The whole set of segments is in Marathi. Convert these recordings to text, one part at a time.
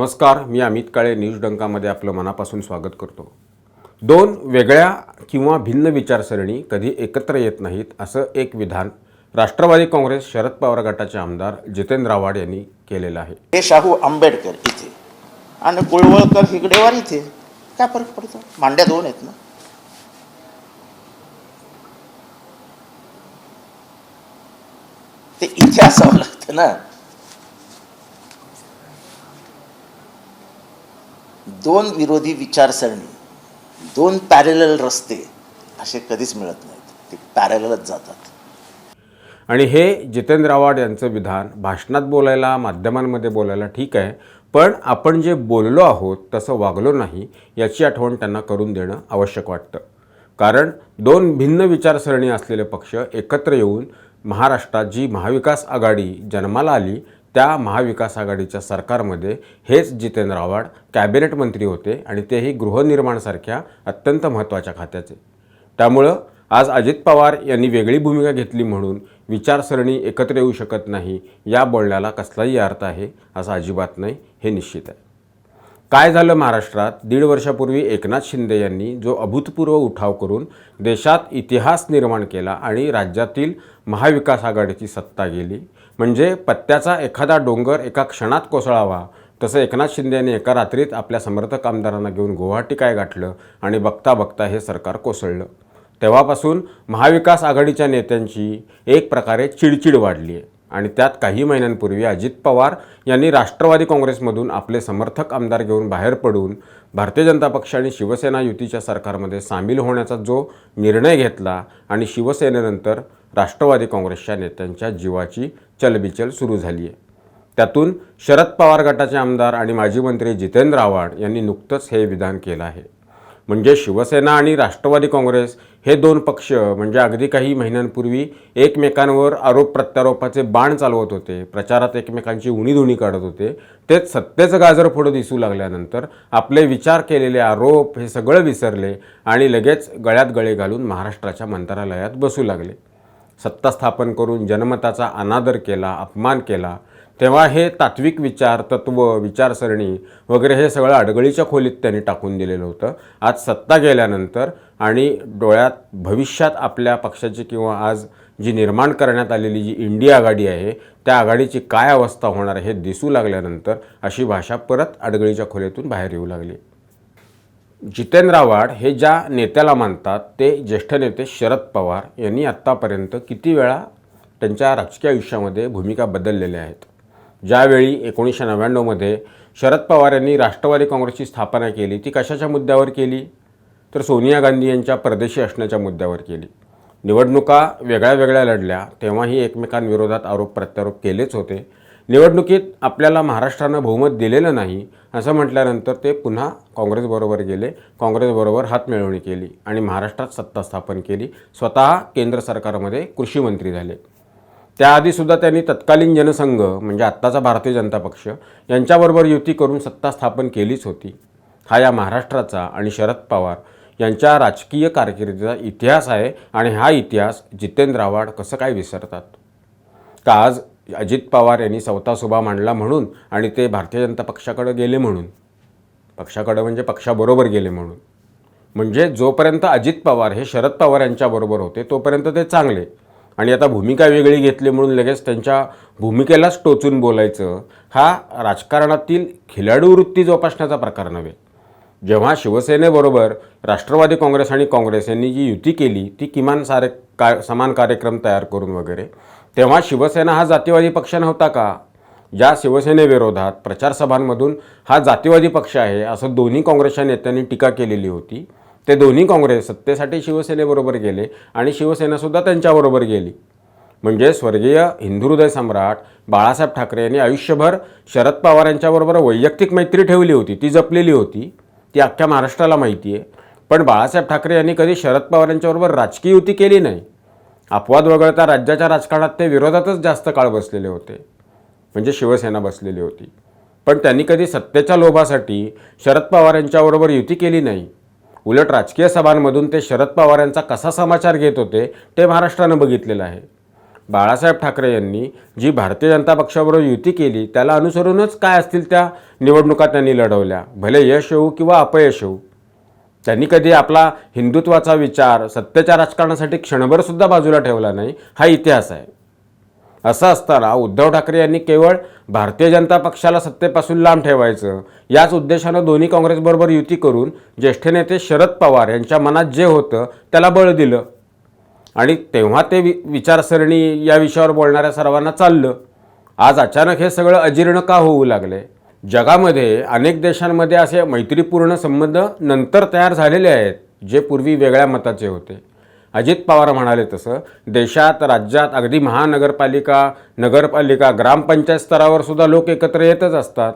नमस्कार मी अमित काळे न्यूज डंकामध्ये आपलं मनापासून स्वागत करतो. दोन वेगळ्या किंवा भिन्न विचारसरणी कधी एकत्र येत नाहीत असं एक विधान राष्ट्रवादी काँग्रेस शरद पवार गटाचे आमदार जितेंद्र आव्हाड यांनी केलेलं आहे. हे शाहू आंबेडकर इथे. आणि कुळवळकर हिगडेवार इथे. काय फरक पडतो? मांड्या दोन आहेत ना. ते इथे असावं लागतं ना. दोन विरोधी विचारसरणी दोन पॅरेलल रस्ते असे कधीच मिळत नाहीत. ते पॅरेललच जातात. आणि हे जितेंद्र आव्हाड यांचं विधान भाषणात बोलायला माध्यमांमध्ये बोलायला ठीक आहे पण आपण जे बोललो आहोत तसं वागलो नाही याची आठवण त्यांना करून देणं आवश्यक वाटतं. कारण दोन भिन्न विचारसरणी असलेले पक्ष एकत्र येऊन महाराष्ट्रात जी महाविकास आघाडी जन्माला आली त्या महाविकास आघाडीच्या सरकारमध्ये हेच जितेंद्र आव्हाड कॅबिनेट मंत्री होते आणि तेही गृहनिर्माणसारख्या अत्यंत महत्त्वाच्या खात्याचे. त्यामुळं आज अजित पवार यांनी वेगळी भूमिका घेतली म्हणून विचारसरणी एकत्र येऊ शकत नाही या बोलण्याला कसलाही अर्थ आहे असं अजिबात नाही हे निश्चित आहे. काय झालं महाराष्ट्रात? दीड वर्षापूर्वी एकनाथ शिंदे यांनी जो अभूतपूर्व उठाव करून देशात इतिहास निर्माण केला आणि राज्यातील महाविकास आघाडीची सत्ता गेली म्हणजे पत्त्याचा एखादा डोंगर एका क्षणात कोसळावा तसं एकनाथ शिंदे यांनी एका रात्रीत आपल्या समर्थक आमदारांना घेऊन गुवाहाटी काय गाठलं आणि बघता बघता हे सरकार कोसळलं. तेव्हापासून महाविकास आघाडीच्या नेत्यांची एक प्रकारे चिडचिड वाढली आहे आणि त्यात काही महिन्यांपूर्वी अजित पवार यांनी राष्ट्रवादी काँग्रेसमधून आपले समर्थक आमदार घेऊन बाहेर पडून भारतीय जनता पक्ष आणि शिवसेना युतीच्या सरकारमध्ये सामील होण्याचा जो निर्णय घेतला आणि शिवसेनेनंतर राष्ट्रवादी काँग्रेसच्या नेत्यांच्या जीवाची चलबिचल सुरू झाली आहे. त्यातून शरद पवार गटाचे आमदार आणि माजी मंत्री जितेंद्र आव्हाड यांनी नुकतंच हे विधान केलं आहे. म्हणजे शिवसेना आणि राष्ट्रवादी काँग्रेस हे दोन पक्ष म्हणजे अगदी काही महिन्यांपूर्वी एकमेकांवर आरोप प्रत्यारोपाचे बाण चालवत होते प्रचारात एकमेकांची उणीधुणी काढत होते तेच सत्तेचं गाजर पुढं दिसू लागल्यानंतर आपले विचार केलेले आरोप हे सगळं विसरले आणि लगेच गळ्यात गळे घालून महाराष्ट्राच्या मंत्रालयात बसू लागले. सत्ता स्थापन करून जनमताचा अनादर केला अपमान केला तेव्हा हे तात्विक विचार तत्व विचारसरणी वगैरे हे सगळं अडगळीच्या खोलीत त्यांनी टाकून दिलेलं होतं. आज सत्ता गेल्यानंतर आणि डोळ्यात भविष्यात आपल्या पक्षाची किंवा आज जी निर्माण करण्यात आलेली जी इंडिया आघाडी आहे त्या आघाडीची काय अवस्था होणार हे दिसू लागल्यानंतर अशी भाषा परत अडगळीच्या खोलीतून बाहेर येऊ लागली. जितेंद्र आव्हाड हे ज्या नेत्याला मानतात ते ज्येष्ठ नेते शरद पवार यांनी आत्तापर्यंत किती वेळा त्यांच्या राजकीय आयुष्यामध्ये भूमिका बदललेल्या आहेत? ज्यावेळी एकोणीसशे नव्याण्णवमध्ये शरद पवार यांनी राष्ट्रवादी काँग्रेसची स्थापना केली ती कशाच्या मुद्द्यावर केली? तर सोनिया गांधी यांच्या परदेशी असण्याच्या मुद्द्यावर केली. निवडणुका वेगळ्या वेगळ्या लढल्या तेव्हाही एकमेकांविरोधात आरोप प्रत्यारोप केलेच होते. निवडणुकीत आपल्याला महाराष्ट्रानं बहुमत दिलेलं नाही असं म्हटल्यानंतर ते पुन्हा काँग्रेसबरोबर गेले. काँग्रेसबरोबर हातमिळवणी केली आणि महाराष्ट्रात सत्ता स्थापन केली. स्वतः केंद्र सरकारमध्ये कृषीमंत्री झाले. त्याआधीसुद्धा त्यांनी तत्कालीन जनसंघ म्हणजे आत्ताचा भारतीय जनता पक्ष यांच्याबरोबर युती करून सत्ता स्थापन केलीच होती. हा या महाराष्ट्राचा आणि शरद पवार यांच्या राजकीय कारकिर्दीचा इतिहास आहे आणि हा इतिहास जितेंद्र आव्हाड कसं काय विसरतात? का आज अजित पवार यांनी सवतासुभा मांडला म्हणून आणि ते भारतीय जनता पक्षाकडं गेले म्हणून. पक्षाकडं म्हणजे पक्षाबरोबर गेले म्हणून. म्हणजे जोपर्यंत अजित पवार हे शरद पवार यांच्याबरोबर होते तोपर्यंत ते चांगले. आणि आता भूमिका वेगळी घेतली म्हणून लगेच त्यांच्या भूमिकेलाच टोचून बोलायचं हा राजकारणातील खिलाडू वृत्ती जोपासण्याचा प्रकार नव्हे. जेव्हा शिवसेनेबरोबर राष्ट्रवादी काँग्रेस आणि काँग्रेस यांनी जी युती केली ती किमान सारे का समान कार्यक्रम तयार करून वगैरे तेव्हा शिवसेना हा जातीवादी पक्ष नव्हता का? ज्या शिवसेनेविरोधात प्रचारसभांमधून हा जातीवादी पक्ष आहे असं दोन्ही काँग्रेसच्या नेत्यांनी टीका केलेली होती. ते दोन्ही काँग्रेस सत्तेसाठी शिवसेनेबरोबर गेले आणि शिवसेनासुद्धा त्यांच्याबरोबर गेली. म्हणजे स्वर्गीय हिंदुहृदय सम्राट बाळासाहेब ठाकरे यांनी आयुष्यभर शरद पवार यांच्याबरोबर वैयक्तिक मैत्री ठेवली होती ती जपलेली होती. ती अख्ख्या महाराष्ट्राला माहिती आहे पण बाळासाहेब ठाकरे यांनी कधी शरद पवार यांच्याबरोबर राजकीय युती केली नाही? अपवाद वगळता राज्याच्या राजकारणात ते विरोधातच जास्त काळ बसलेले होते. म्हणजे शिवसेना बसलेली होती. पण त्यांनी कधी सत्तेच्या लोभासाठी शरद पवार यांच्याबरोबर युती केली नाही. उलट राजकीय सभांमधून ते शरद पवार यांचा कसा समाचार घेत होते ते महाराष्ट्रानं बघितलेलं आहे. बाळासाहेब ठाकरे यांनी जी भारतीय जनता पक्षाबरोबर युती केली त्याला अनुसरूनच काय असतील त्या निवडणुका त्यांनी लढवल्या. भले यश येऊ किंवा अपयश येऊ त्यांनी कधी आपला हिंदुत्वाचा विचार सत्तेच्या राजकारणासाठी क्षणभरसुद्धा बाजूला ठेवला नाही हा इतिहास आहे. असं असताना उद्धव ठाकरे यांनी केवळ भारतीय जनता पक्षाला सत्तेपासून लांब ठेवायचं याच उद्देशानं दोन्ही काँग्रेसबरोबर युती करून ज्येष्ठ नेते शरद पवार यांच्या मनात जे होतं त्याला बळ दिलं. आणि तेव्हा ते वि विचारसरणी या विषयावर बोलणाऱ्या सर्वांना चाललं. आज अचानक हे सगळं अजीर्ण का होऊ लागले? जगामध्ये अनेक देशांमध्ये असे मैत्रीपूर्ण संबंध नंतर तयार झालेले आहेत जे पूर्वी वेगळ्या मताचे होते. अजित पवार म्हणाले तसं देशात राज्यात अगदी महानगरपालिका नगरपालिका ग्रामपंचायत स्तरावर सुद्धा लोक एकत्र येतच असतात.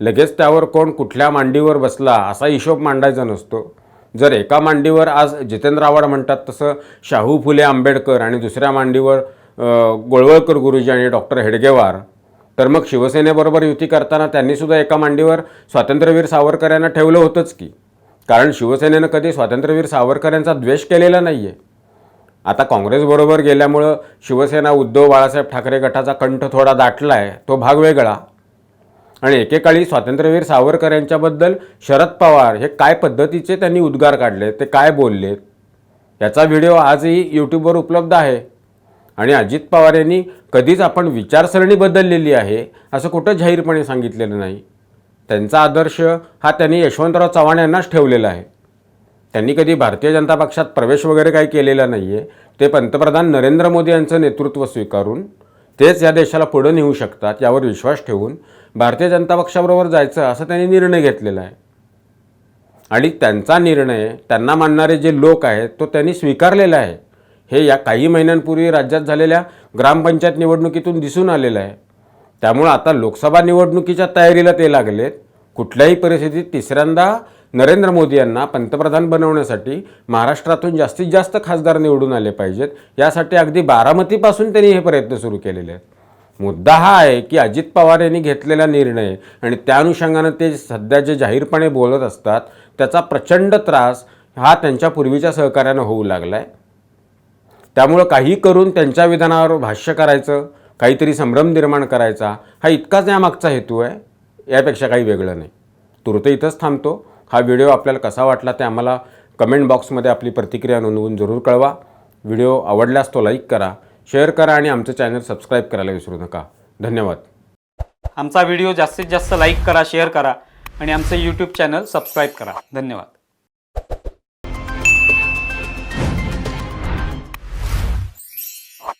लगेच त्यावर कोण कुठल्या मांडीवर बसला असा हिशोब मांडायचा नसतो. जर एका मांडीवर आज जितेंद्र आव्हाड म्हणतात तसं शाहू फुले आंबेडकर आणि दुसऱ्या मांडीवर गोळवळकर गुरुजी आणि डॉक्टर हेडगेवार तर मग शिवसेनेबरोबर युती करताना त्यांनीसुद्धा एका मांडीवर स्वातंत्र्यवीर सावरकर यांना ठेवलं होतंच की. कारण शिवसेनेनं कधी स्वातंत्र्यवीर सावरकर यांचा द्वेष केलेला नाही आहे आता काँग्रेसबरोबर गेल्यामुळं शिवसेना उद्धव बाळासाहेब ठाकरे गटाचा कंठ थोडा दाटला आहे तो भाग वेगळा. आणि एकेकाळी स्वातंत्र्यवीर सावरकर यांच्याबद्दल शरद पवार हे काय पद्धतीचे त्यांनी उद्गार काढले ते काय बोलले याचा व्हिडिओ आजही यूट्यूबवर उपलब्ध आहे. आणि अजित पवार यांनी कधीच आपण विचारसरणी बदललेली आहे असं कुठं जाहीरपणे सांगितलेलं नाही. त्यांचा आदर्श हा त्यांनी यशवंतराव चव्हाण यांनाच ठेवलेला आहे. त्यांनी कधी भारतीय जनता पक्षात प्रवेश वगैरे काही केलेला नाही आहे ते पंतप्रधान नरेंद्र मोदी यांचं नेतृत्व स्वीकारून तेच या देशाला पुढं नेऊ शकतात यावर विश्वास ठेवून भारतीय जनता पक्षाबरोबर जायचं असं त्यांनी निर्णय घेतलेला आहे. आणि त्यांचा निर्णय त्यांना मानणारे जे लोक आहेत तो त्यांनी स्वीकारलेला आहे. हे या काही महिन्यांपूर्वी राज्यात झालेल्या ग्रामपंचायत निवडणुकीतून दिसून आलेलं आहे. त्यामुळं आता लोकसभा निवडणुकीच्या तयारीला ते लागलेत. कुठल्याही परिस्थितीत तिसऱ्यांदा नरेंद्र मोदी यांना पंतप्रधान बनवण्यासाठी महाराष्ट्रातून जास्तीत जास्त खासदार निवडून आले पाहिजेत. यासाठी अगदी बारामतीपासून त्यांनी हे प्रयत्न सुरू केलेले आहेत. मुद्दा हा आहे की अजित पवार यांनी घेतलेला निर्णय आणि त्या अनुषंगानं ते सध्या जे जाहीरपणे बोलत असतात त्याचा प्रचंड त्रास हा त्यांच्या पूर्वीच्या सहकार्यानं होऊ लागला आहे त्यामुळं काही करून त्यांच्या विधानावर भाष्य करायचं काहीतरी संभ्रम निर्माण करायचा हा इतकाच यामागचा हेतू आहे यापेक्षा काही वेगळं नाही. तुर्त इथंच थांबतो. हा व्हिडिओ आपल्याला कसा वाटला ते आम्हाला कमेंट बॉक्समध्ये आपली प्रतिक्रिया नोंदवून जरूर कळवा. व्हिडिओ आवडल्यास तो लाईक करा शेअर करा आणि आमचं चॅनल सबस्क्राईब करायला विसरू नका. धन्यवाद. आमचा व्हिडिओ जास्तीत जास्त लाईक करा शेअर करा आणि आमचं यूट्यूब चॅनल सबस्क्राईब करा. धन्यवाद.